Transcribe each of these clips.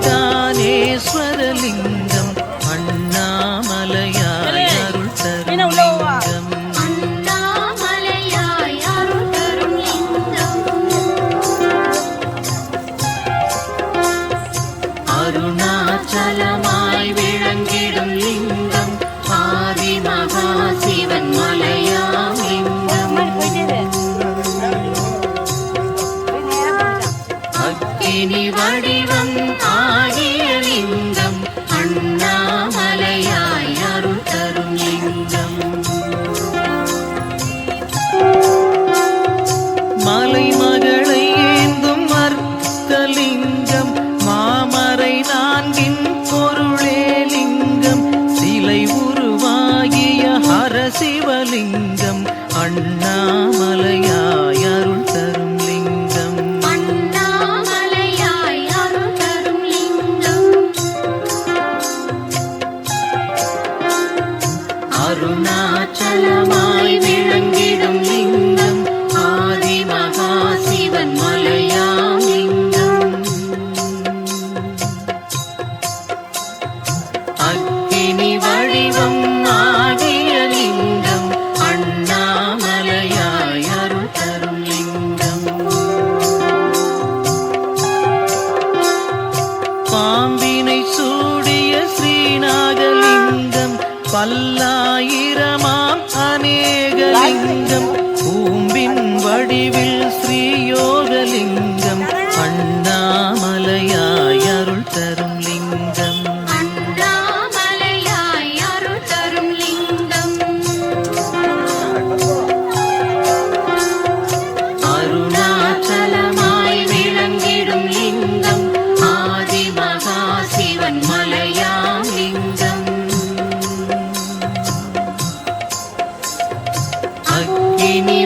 మూలటానేశ్వర லிங்கம் அண்ணாமலையாய் அருள் தரும் லிங்கம். அருணாச்சலமாய் பல்லாயிரமாம் அநேகலிங்கம். பூம்பின் வடிவில் ஸ்ரீயோகலிங்கம். அண்ணாமலையாய் அருள் தரும்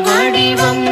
வடிவம்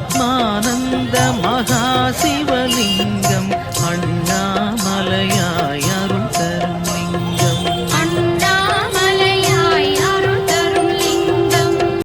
ஆத்மானந்த மகா சிவலிங்கம்